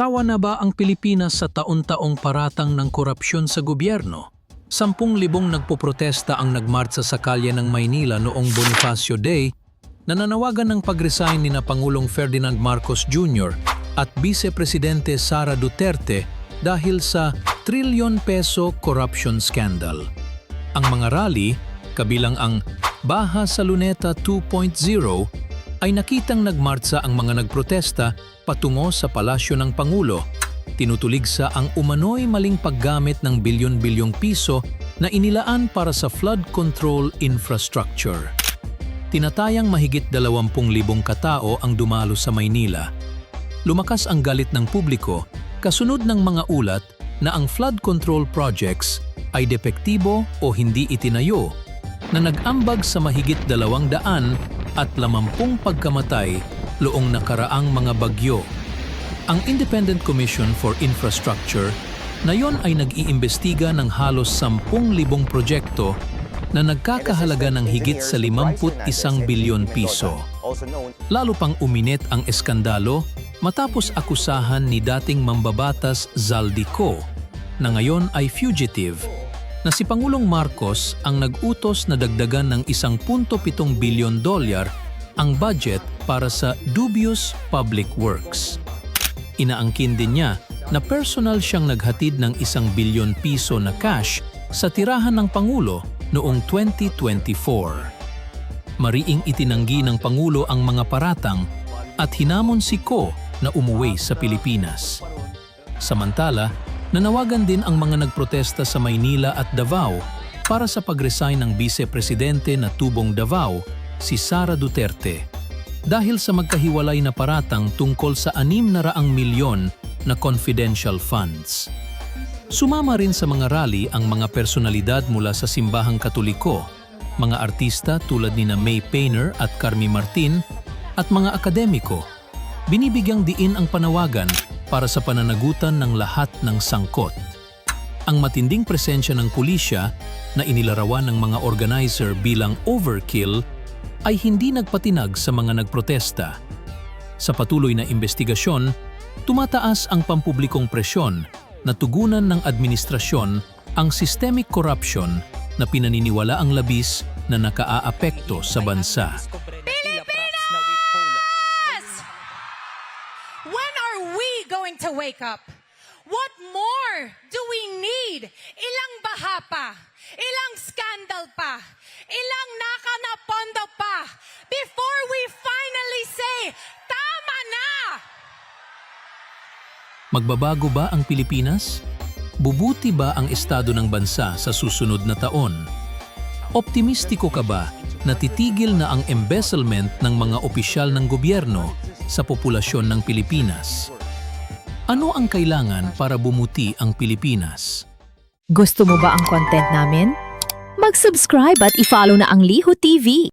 Sawa na ba ang Pilipinas sa taon-taong paratang ng korupsyon sa gobyerno? Sampung libong nagpoprotesta ang nagmartsa sa kalye ng Maynila noong Bonifacio Day na nanawagan ng pag-resign ni na Pangulong Ferdinand Marcos Jr. at Vice Presidente Sara Duterte dahil sa trilyon peso corruption scandal. Ang mga rally, kabilang ang Baha sa Luneta 2.0, ay nakitang nagmartsa ang mga nagprotesta patungo sa palasyo ng Pangulo. Tinutuligsa ang umano'y maling paggamit ng bilyon-bilyong piso na inilaan para sa flood control infrastructure. Tinatayang mahigit 20,000 katao ang dumalo sa Maynila. Lumakas ang galit ng publiko kasunod ng mga ulat na ang flood control projects ay depektibo o hindi itinayo na nag-ambag sa mahigit 200 at 50 pagkamatay loong nakaraang mga bagyo. Ang Independent Commission for Infrastructure na yon ay nag-iimbestiga ng halos 10,000 proyekto na nagkakahalaga ng higit sa 51 bilyon piso. Lalo pang uminit ang eskandalo matapos akusahan ni dating mambabatas Zaldico na ngayon ay fugitive na si Pangulong Marcos ang nag-utos na dagdagan ng 1.7 bilyon dolyar ang budget para sa dubious public works. Inaangkin din niya na personal siyang naghatid ng isang bilyon piso na cash sa tirahan ng Pangulo noong 2024. Mariing itinanggi ng Pangulo ang mga paratang at hinamon si Ko na umuwi sa Pilipinas. Samantala, nanawagan din ang mga nagprotesta sa Maynila at Davao para sa pag-resign ng Vice Presidente na tubong Davao, si Sara Duterte. Dahil sa magkahiwalay na paratang tungkol sa 600 milyon na confidential funds. Sumama rin sa mga rally ang mga personalidad mula sa simbahang katoliko, mga artista tulad ni na May Painter at Carmi Martin, at mga akademiko. Binibigyang diin ang panawagan para sa pananagutan ng lahat ng sangkot. Ang matinding presensya ng pulisya na inilarawan ng mga organizer bilang overkill ay hindi nagpatinag sa mga nagprotesta. Sa patuloy na investigasyon, tumataas ang pampublikong presyon na tugunan ng administrasyon ang systemic corruption na pinaniniwala ang labis na nakaaapekto sa bansa. Wake up? What more do we need? Ilang baha pa? Ilang scandal pa? Ilang nakanapondo pa? Before we finally say, tama na! Magbabago ba ang Pilipinas? Bubuti ba ang estado ng bansa sa susunod na taon? Optimistiko ka ba na titigil na ang embezzlement ng mga opisyal ng gobyerno sa populasyon ng Pilipinas? Ano ang kailangan para bumuti ang Pilipinas? Gusto mo ba ang content namin? Mag-subscribe at i-follow na ang Liho TV.